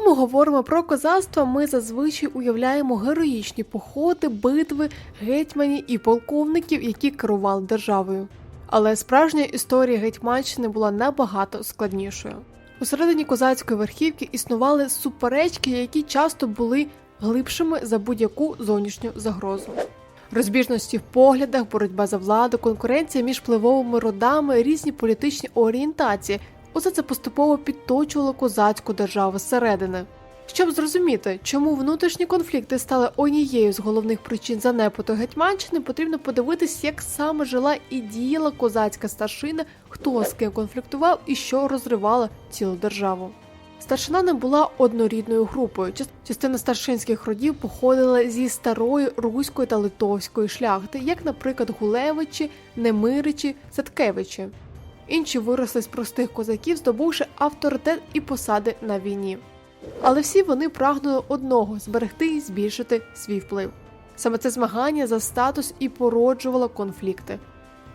ми говоримо про козацтво, ми зазвичай уявляємо героїчні походи, битви, гетьманів і полковників, які керували державою. Але справжня історія Гетьманщини була набагато складнішою. Усередині козацької верхівки існували суперечки, які часто були глибшими за будь-яку зовнішню загрозу. Розбіжності в поглядах, боротьба за владу, конкуренція між впливовими родами, різні політичні орієнтації усе це поступово підточувало козацьку державу зсередини. Щоб зрозуміти, чому внутрішні конфлікти стали однією з головних причин занепоту Гетьманщини, потрібно подивитись, як саме жила і діяла козацька старшина, хто з ким конфліктував і що розривало цілу державу. Старшина не була однорідною групою. Частина старшинських родів походила зі старої руської та литовської шляхти, як, наприклад, Гулевичі, Немиричі, Садкевичі. Інші виросли з простих козаків, здобувши авторитет і посади на війні. Але всі вони прагнули одного зберегти і збільшити свій вплив. Саме це змагання за статус і породжувало конфлікти.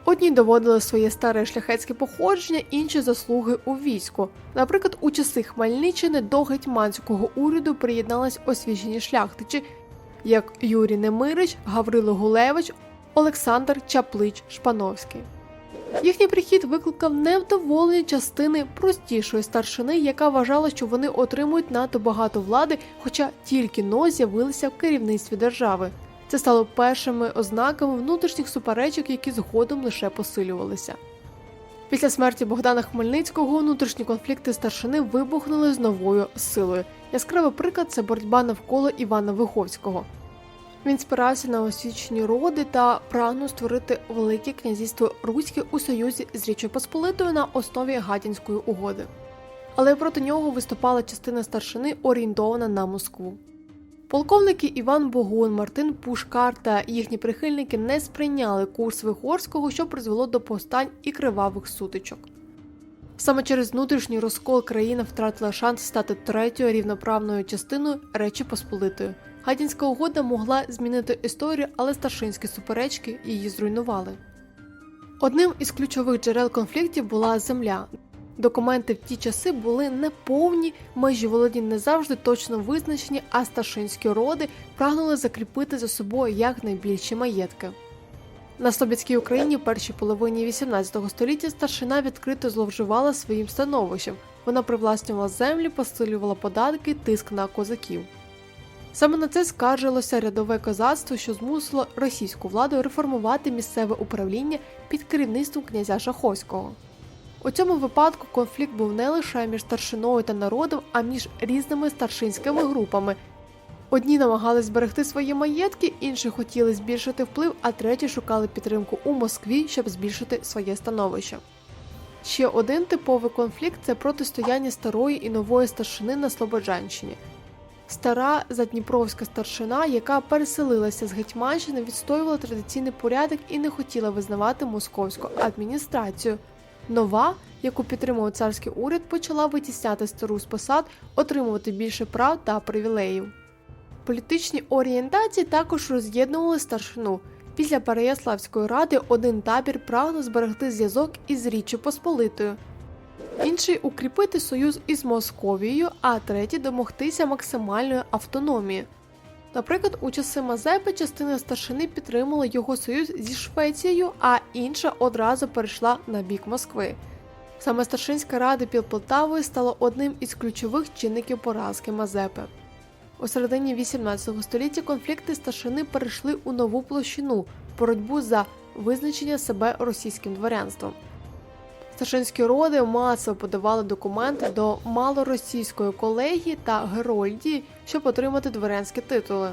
Одні доводили своє старе шляхетське походження, інші заслуги у війську. Наприклад, у часи Хмельниччини до гетьманського уряду приєднались освічені шляхтичі, як Юрій Немирич, Гаврило Гулевич, Олександр Чаплич Шпановський. Їхній прихід викликав невдоволення частини простішої старшини, яка вважала, що вони отримують надто багато влади, хоча тільки но з'явилися в керівництві держави. Це стало першими ознаками внутрішніх суперечок, які згодом лише посилювалися. Після смерті Богдана Хмельницького внутрішні конфлікти старшини вибухнули з новою силою. Яскравий приклад це боротьба навколо Івана Виховського. Він спирався на освічені роди та прагнув створити велике князівство Руське у союзі з Річчю Посполитою на основі Гатінської угоди. Але проти нього виступала частина старшини, орієнтована на Москву. Полковники Іван Богун, Мартин Пушкар та їхні прихильники не сприйняли курс Вихорського, що призвело до повстань і кривавих сутичок. Саме через внутрішній розкол країна втратила шанс стати третьою рівноправною частиною Речі Посполитої. Гадінська угода могла змінити історію, але старшинські суперечки її зруйнували. Одним із ключових джерел конфліктів була земля. Документи в ті часи були неповні, межі володінь не завжди точно визначені, а старшинські роди прагнули закріпити за собою якнайбільші маєтки. На Слобідській Україні в першій половині XVIII століття старшина відкрито зловживала своїм становищем. Вона привласнювала землі, посилювала податки, тиск на козаків. Саме на це скаржилося рядове козацтво, що змусило російську владу реформувати місцеве управління під керівництвом князя Шаховського. У цьому випадку конфлікт був не лише між старшиною та народом, а між різними старшинськими групами. Одні намагались зберегти свої маєтки, інші хотіли збільшити вплив, а треті шукали підтримку у Москві, щоб збільшити своє становище. Ще один типовий конфлікт це протистояння старої і нової старшини на Слободжанщині. Стара задніпровська старшина, яка переселилася з Гетьманщини, відстоювала традиційний порядок і не хотіла визнавати московську адміністрацію. Нова, яку підтримував царський уряд, почала витісняти стару з посад, отримувати більше прав та привілеїв. Політичні орієнтації також роз'єднували старшину. Після Переяславської ради один табір прагнув зберегти зв'язок із Річчю Посполитою, інший укріпити союз із Московією, а третій домогтися максимальної автономії. Наприклад, у часи Мазепи частина старшини підтримала його союз зі Швецією, а інша одразу перейшла на бік Москви. Саме старшинська рада під Полтавою стала одним із ключових чинників поразки Мазепи. У середині 18 століття конфлікти старшини перейшли у нову площину боротьбу за визначення себе російським дворянством. Старшинські роди масово подавали документи до малоросійської колегії та Герольдії, щоб отримати дворянські титули.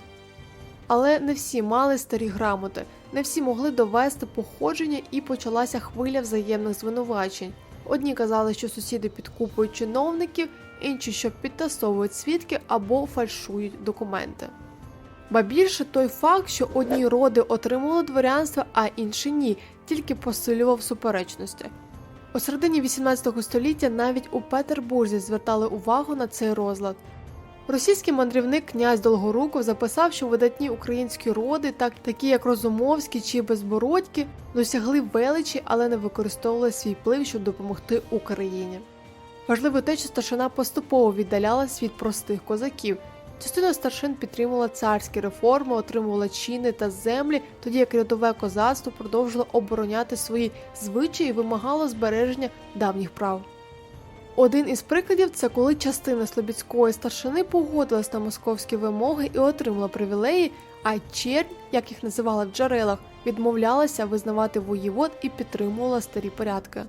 Але не всі мали старі грамоти, не всі могли довести походження і почалася хвиля взаємних звинувачень. Одні казали, що сусіди підкупують чиновників, інші, що підтасовують свідки або фальшують документи. Ба більше той факт, що одні роди отримували дворянство, а інші ні, тільки посилював суперечності. У середині 18 століття навіть у Петербурзі звертали увагу на цей розлад. Російський мандрівник князь Долгоруков записав, що видатні українські роди, так такі як Розумовські чи Безбородькі, досягли величі, але не використовували свій вплив, щоб допомогти Україні. Важливо те, що старшина поступово віддалялась від простих козаків. Частина старшин підтримувала царські реформи, отримувала чини та землі, тоді як рядове козацтво продовжило обороняти свої звичаї і вимагало збереження давніх прав. Один із прикладів це коли частина слобідської старшини погодилась на московські вимоги і отримала привілеї, а чернь, як їх називали в джерелах, відмовлялася визнавати воєвод і підтримувала старі порядки.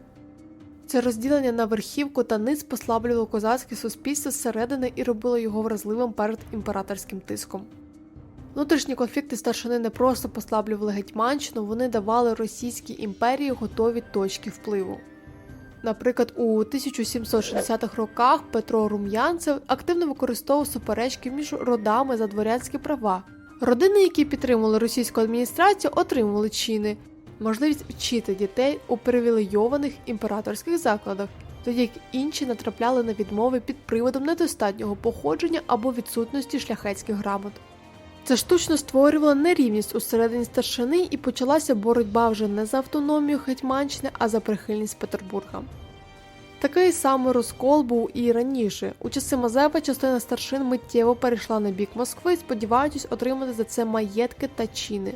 Це розділення на верхівку та низ послаблювало козацьке суспільство зсередини і робило його вразливим перед імператорським тиском. Внутрішні конфлікти старшини не просто послаблювали Гетьманщину, вони давали Російській імперії готові точки впливу. Наприклад, у 1760-х роках Петро Рум'янцев активно використовував суперечки між родами за дворянські права. Родини, які підтримували російську адміністрацію, отримували чини, можливість вчити дітей у привілейованих імператорських закладах, тоді як інші натрапляли на відмови під приводом недостатнього походження або відсутності шляхетських грамот. Це штучно створювало нерівність усередині старшини і почалася боротьба вже не за автономію Гетьманщини, а за прихильність Петербурга. Такий самий розкол був і раніше. У часи Мазепи частина старшин миттєво перейшла на бік Москви, сподіваючись отримати за це маєтки та чини.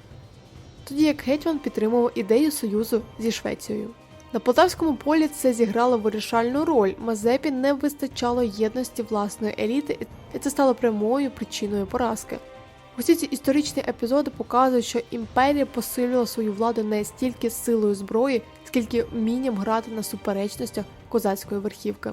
Тоді як гетьман підтримував ідею союзу зі Швецією. На Полтавському полі це зіграло вирішальну роль. Мазепі не вистачало єдності власної еліти, і це стало прямою причиною поразки. Усі ці історичні епізоди показують, що імперія посилювала свою владу не стільки силою зброї, скільки вмінням грати на суперечностях козацької верхівки.